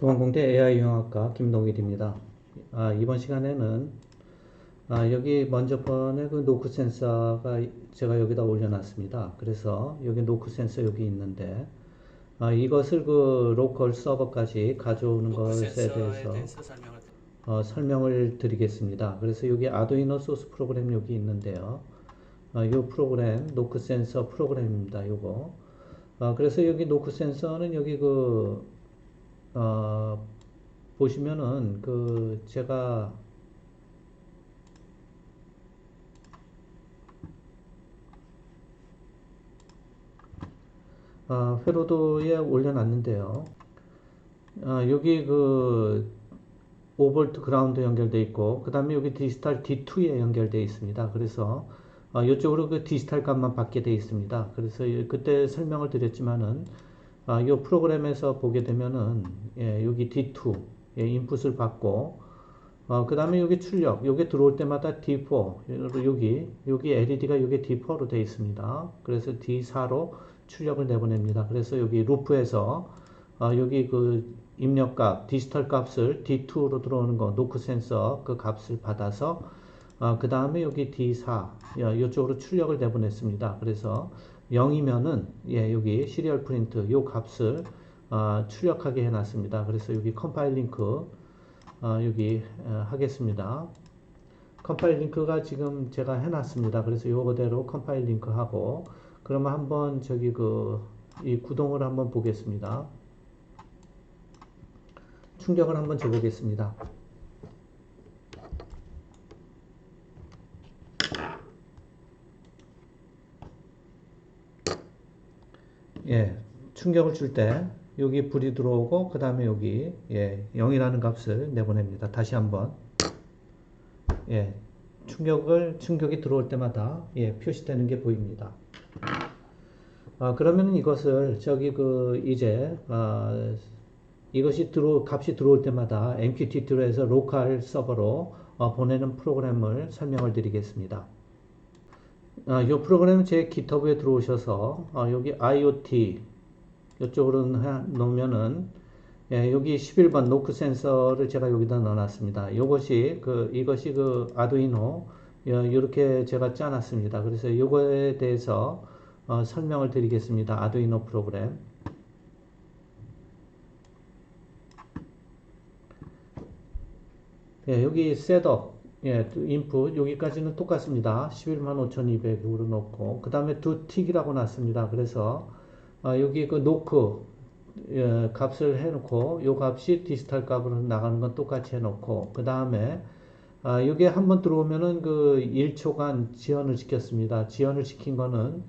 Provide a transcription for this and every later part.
동원공대 AI영학과 김동일입니다. 아, 이번 시간에는 아, 여기 먼저 번에 그 노크 센서가 제가 여기다 올려놨습니다. 그래서 여기 노크 센서 여기 있는데 아, 이것을 그 로컬 서버까지 가져오는 것에 대해서 설명을. 어, 설명을 드리겠습니다. 그래서 여기 아두이노 소스 프로그램 여기 있는데요. 어, 이 프로그램 노크 센서 프로그램입니다. 요거. 어, 그래서 여기 노크 센서는 여기 그 어, 보시면은 그 제가 아, 회로도에 올려놨는데요. 아, 여기 그 5V 그라운드 연결돼 있고 그 다음에 여기 디지털 D2에 연결돼 있습니다. 그래서 어, 이쪽으로 그 디지털 값만 받게 돼 있습니다. 그래서 이- 그때 설명을 드렸지만은 아, 이 프로그램에서 보게 되면은 예, 여기 D2 예, 인풋을 받고 어, 그 다음에 여기 출력 여기 들어올 때마다 D4 여기 여기 LED가 여기 D4로 되어 있습니다. 그래서 D4로 출력을 내보냅니다. 그래서 여기 루프에서 어, 여기 그 입력값 디지털 값을 D2로 들어오는 거 노크 센서 그 값을 받아서 어, 그 다음에 여기 D4 이쪽으로 출력을 내보냈습니다. 그래서 0이면은 예, 여기 시리얼 프린트 요 값을 어, 출력하게 해놨습니다. 그래서 여기 컴파일 링크 어, 여기 어, 하겠습니다. 컴파일 링크가 지금 제가 해놨습니다. 그래서 요거대로 컴파일 링크 하고 그러면 한번 저기 그 이 구동을 한번 보겠습니다. 충격을 한번 줘보겠습니다. 예, 충격을 줄 때 여기 불이 들어오고 그 다음에 여기 예, 0이라는 값을 내보냅니다. 다시 한번 예, 충격을 충격이 들어올 때마다 예, 표시되는 게 보입니다. 아, 그러면 이것을 저기 그 이제 아, 이것이 들어 값이 들어올 때마다 MQTT로 해서 로컬 서버로 어, 보내는 프로그램을 설명을 드리겠습니다. 아, 이 프로그램은 제 GitHub에 들어오셔서 어, 여기 IoT 이쪽으로 놓으면은 예, 여기 11번 노크 센서를 제가 여기다 넣어놨습니다. 이것이 그 이것이 그 아두이노 이렇게 제가 짜놨습니다. 그래서 이거에 대해서 어, 설명을 드리겠습니다. 아두이노 프로그램. 예, 여기 셋업, 예, 인풋 여기까지는 똑같습니다. 115,200으로 놓고 그 다음에 두 틱이라고 놨습니다. 그래서 어, 여기 그 노크 예, 값을 해놓고 요 값이 디지털 값으로 나가는 건 똑같이 해놓고 그 다음에 아, 여기에 한번 들어오면은 그 1초간 지연을 시켰습니다. 지연을 시킨 거는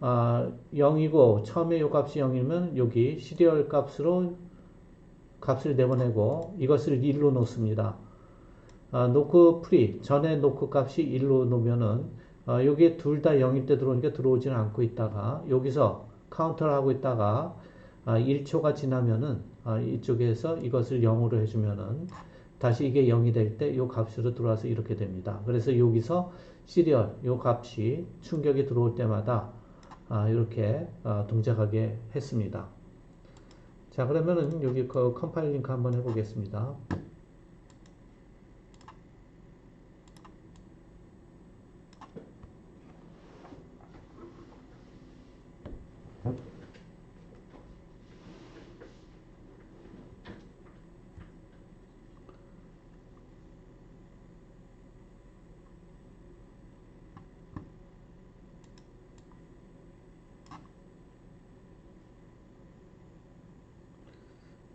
아, 0이고 처음에 요 값이 0이면 여기 시리얼 값으로 값을 내보내고 이것을 1로 놓습니다. 아, 노크 프리 전에 노크 값이 1로 놓으면은 아, 여기에 둘 다 0일 때 들어오니까 들어오지는 않고 있다가 여기서 카운터를 하고 있다가 아, 1초가 지나면은 아, 이쪽에서 이것을 0으로 해주면은 다시 이게 0이 될 때 이 값으로 들어와서 이렇게 됩니다. 그래서 여기서 시리얼 이 값이 충격이 들어올 때마다 아, 이렇게 아, 동작하게 했습니다. 자 그러면은 여기 그 컴파일 링크 한번 해보겠습니다.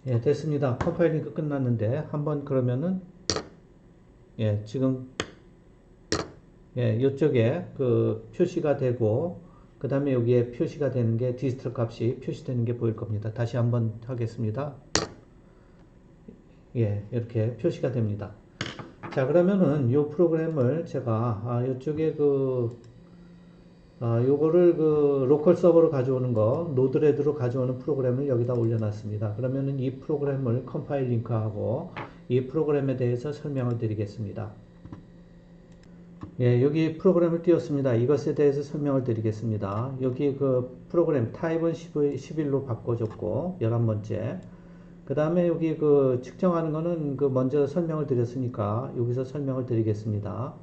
예, 됐습니다. 컴파일 링크 끝났는데 한번 그러면은 예, 지금 예, 이쪽에 그 표시가 되고 그 다음에 여기에 표시가 되는 게 디지털 값이 표시되는 게 보일 겁니다. 다시 한번 하겠습니다. 예, 이렇게 표시가 됩니다. 자, 그러면은 이 프로그램을 제가 아, 이쪽에 그 아, 요거를 그 로컬 서버로 가져오는 거, 노드레드로 가져오는 프로그램을 여기다 올려놨습니다. 그러면은 이 프로그램을 컴파일 링크하고 이 프로그램에 대해서 설명을 드리겠습니다. 예, 여기 프로그램을 띄웠습니다. 이것에 대해서 설명을 드리겠습니다. 여기 그 프로그램 타입은 11, 11로 바꿔줬고, 11번째. 그그 다음에 여기 그 측정하는 거는 그 먼저 설명을 드렸으니까 여기서 설명을 드리겠습니다.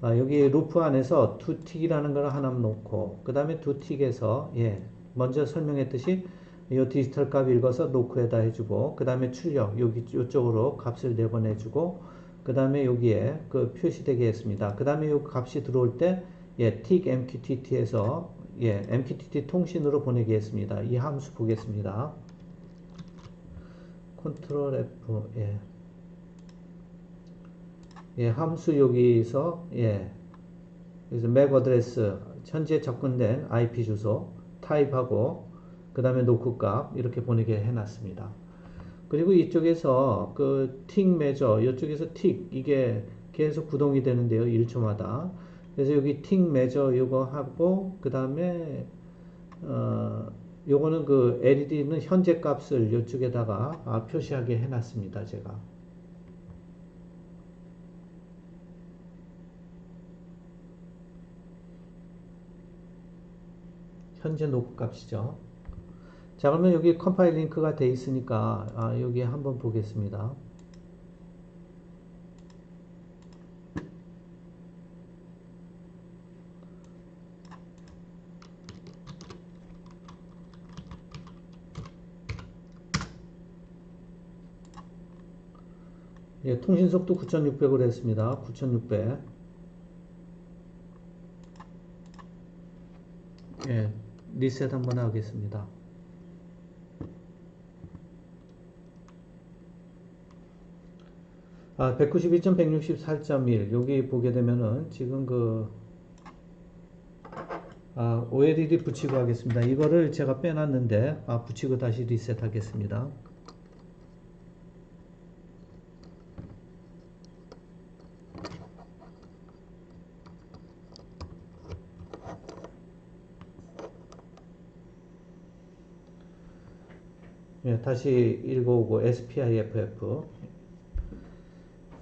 아, 여기 루프 안에서 두 틱이라는 걸 하나 놓고 그 다음에 두 틱에서 예 먼저 설명했듯이 이 디지털 값 읽어서 노크에다 해주고 그 다음에 출력 여기 이쪽으로 값을 내보내주고 그 다음에 여기에 그 표시되게 했습니다. 그 다음에 이 값이 들어올 때 예, 틱 MQTT에서 예, MQTT 통신으로 보내게 했습니다. 이 함수 보겠습니다. 컨트롤 F 예. 예, 함수 여기서 예. 여기서 맥 어드레스 현재 접근된 IP 주소 타입하고 그 다음에 노크 값 이렇게 보내게 해놨습니다. 그리고 이쪽에서 그 틱 매저 이쪽에서 틱 이게 계속 구동이 되는데요 1초마다 그래서 여기 틱 매저 이거 하고 그 다음에 어 요거는 그 LED는 현재 값을 이쪽에다가 아, 표시하게 해놨습니다 제가 현재 노크 값이죠 자 그러면 여기 컴파일 링크가 돼 있으니까 아, 여기 한번 보겠습니다 예, 통신 속도 9600으로 했습니다. 9600. 예, 리셋 한번 하겠습니다. 아, 192.164.1 여기 보게 되면은 지금 그 아, OLED 붙이고 하겠습니다. 이거를 제가 빼놨는데 아, 붙이고 다시 리셋 하겠습니다. 예, 다시 읽어오고 SPIFF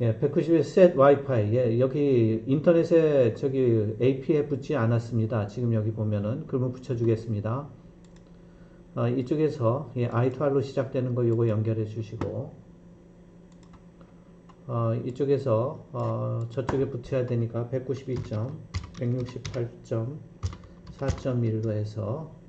예, 191 set 와이파이 예, 여기 인터넷에 저기 AP에 붙지 않았습니다. 지금 여기 보면은 그러면 붙여주겠습니다. 어, 이쪽에서 예, I2R로 시작되는 거 요거 연결해 주시고 어, 이쪽에서 어, 저쪽에 붙여야 되니까 192점 168.4.1로 해서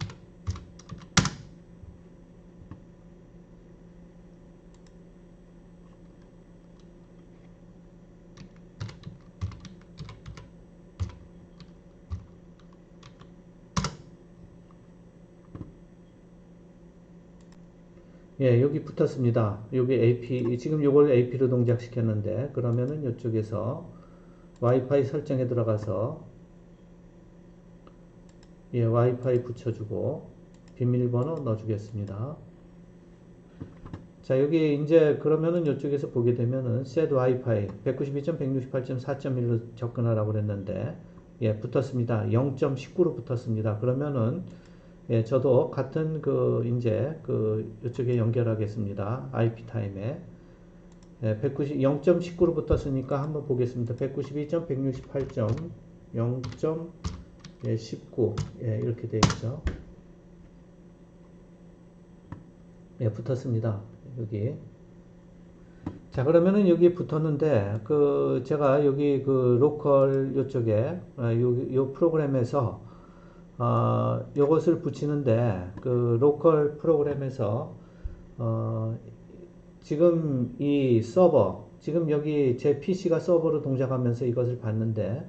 예, 여기 붙었습니다. 여기 AP, 지금 요걸 AP로 동작시켰는데, 그러면은 이쪽에서 와이파이 설정에 들어가서, 예, 와이파이 붙여주고, 비밀번호 넣어주겠습니다. 자, 여기 이제 그러면은 이쪽에서 보게 되면은 set 와이파이 192.168.4.1로 접근하라고 그랬는데, 예, 붙었습니다. 0.19로 붙었습니다. 그러면은 예, 저도 같은 그 이제 그 이쪽에 연결하겠습니다. IP 타임에 예, 190 0.19로 붙었으니까 한번 보겠습니다. 192.168.0.19 예, 이렇게 되어 있죠. 예, 붙었습니다. 여기. 자, 그러면은 여기 붙었는데 그 제가 여기 그 로컬 요쪽에 아, 요, 요 프로그램에서 어, 요것을 붙이는데 그 로컬 프로그램에서 어, 지금 이 서버 지금 여기 제 PC가 서버로 동작하면서 이것을 봤는데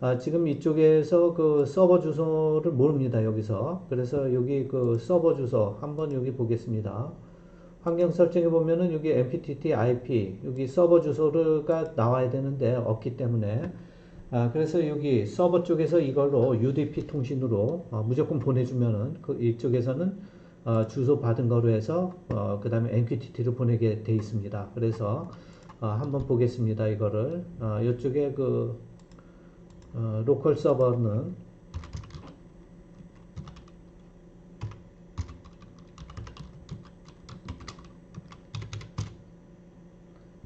아, 지금 이쪽에서 그 서버 주소를 모릅니다 여기서. 그래서 여기 그 서버 주소 한번 여기 보겠습니다. 환경 설정해 보면은 여기 MPTT IP 여기 서버 주소가 나와야 되는데 없기 때문에 아, 그래서 여기 서버 쪽에서 이걸로 UDP 통신으로 어, 무조건 보내주면은 그 이쪽에서는 어, 주소 받은 거로 해서 어, 그 다음에 MQTT로 보내게 돼 있습니다. 그래서 어, 한번 보겠습니다. 이거를 어, 이쪽에 그 어, 로컬 서버는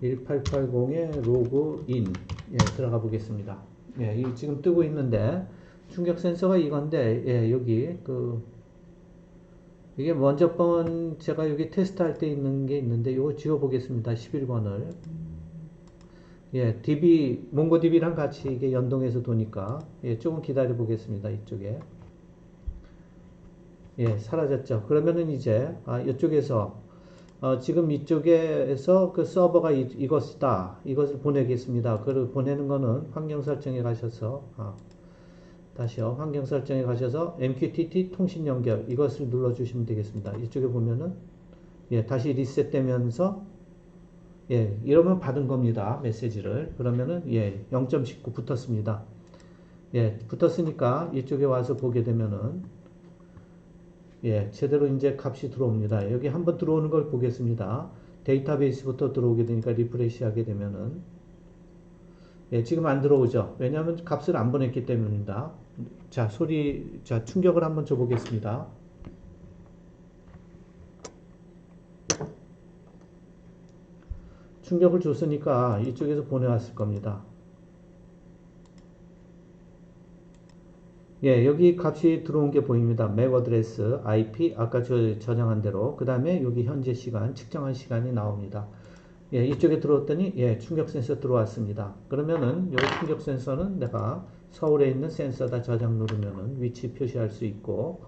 1880에 로그인 예, 들어가 보겠습니다. 예, 이 지금 뜨고 있는데 충격 센서가 이건데 예, 여기 그 이게 먼저 번 제가 여기 테스트 할 때 있는 게 있는데 이거 지워 보겠습니다. 11번을. 예, DB 몽고DB랑 같이 이게 연동해서 도니까 예, 조금 기다려 보겠습니다. 이쪽에. 예, 사라졌죠. 그러면은 이제 아, 이쪽에서 어, 지금 이쪽에서 그 서버가 이, 이것이다. 이것을 보내겠습니다. 그걸 보내는 거는 환경 설정에 가셔서 아, 다시요. 환경 설정에 가셔서 MQTT 통신 연결 이것을 눌러 주시면 되겠습니다. 이쪽에 보면은 예, 다시 리셋되면서 예, 이러면 받은 겁니다. 메시지를. 그러면은 예, 0.19 붙었습니다. 예, 붙었으니까 이쪽에 와서 보게 되면은 예, 제대로 이제 값이 들어옵니다. 여기 한번 들어오는 걸 보겠습니다. 데이터베이스부터 들어오게 되니까 리프레시 하게 되면은 예, 지금 안 들어오죠. 왜냐하면 값을 안 보냈기 때문입니다. 자, 소리, 자, 충격을 한번 줘 보겠습니다. 충격을 줬으니까 이쪽에서 보내왔을 겁니다. 예, 여기 값이 들어온 게 보입니다. 맥 어드레스, IP, 아까 저 저장한 대로. 그 다음에 여기 현재 시간, 측정한 시간이 나옵니다. 예, 이쪽에 들어왔더니, 예, 충격 센서 들어왔습니다. 그러면은, 요 충격 센서는 내가 서울에 있는 센서다 저장 누르면은 위치 표시할 수 있고,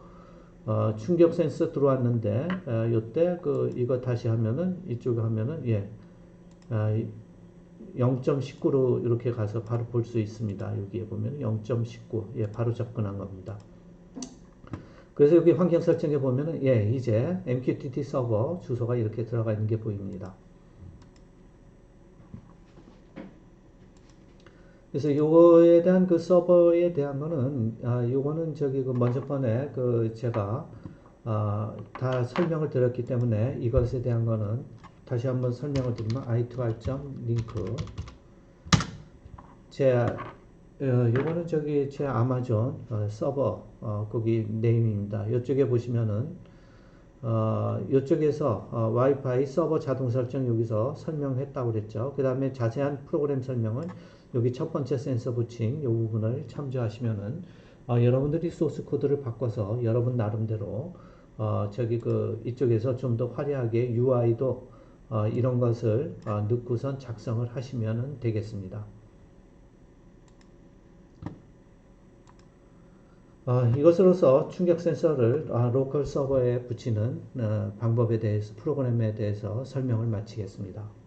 어, 충격 센서 들어왔는데, 어, 요때 그, 이거 다시 하면은, 이쪽에 하면은, 예, 아, 0.19로 이렇게 가서 바로 볼 수 있습니다. 여기에 보면 0.19, 예, 바로 접근한 겁니다. 그래서 여기 환경 설정에 보면은, 예, 이제 MQTT 서버 주소가 이렇게 들어가 있는 게 보입니다. 그래서 요거에 대한 그 서버에 대한 거는, 아, 요거는 저기 그 먼저 번에 그 제가, 아, 다 설명을 드렸기 때문에 이것에 대한 거는 다시 한번 설명을 드리면 i2r 링크 제 어, 요거는 저기 제 아마존 어, 서버 어, 거기 네임입니다. 이쪽에 보시면은 어, 이쪽에서 어, 와이파이 서버 자동 설정 여기서 설명했다고 그랬죠. 그 다음에 자세한 프로그램 설명은 여기 첫 번째 센서 부칭 이 부분을 참조하시면은 어, 여러분들이 소스 코드를 바꿔서 여러분 나름대로 어, 저기 그 이쪽에서 좀 더 화려하게 UI도 어, 이런 것을 어, 넣고선 작성을 하시면 되겠습니다. 어, 이것으로서 충격 센서를 어, 로컬 서버에 붙이는 어, 방법에 대해서 프로그램에 대해서 설명을 마치겠습니다.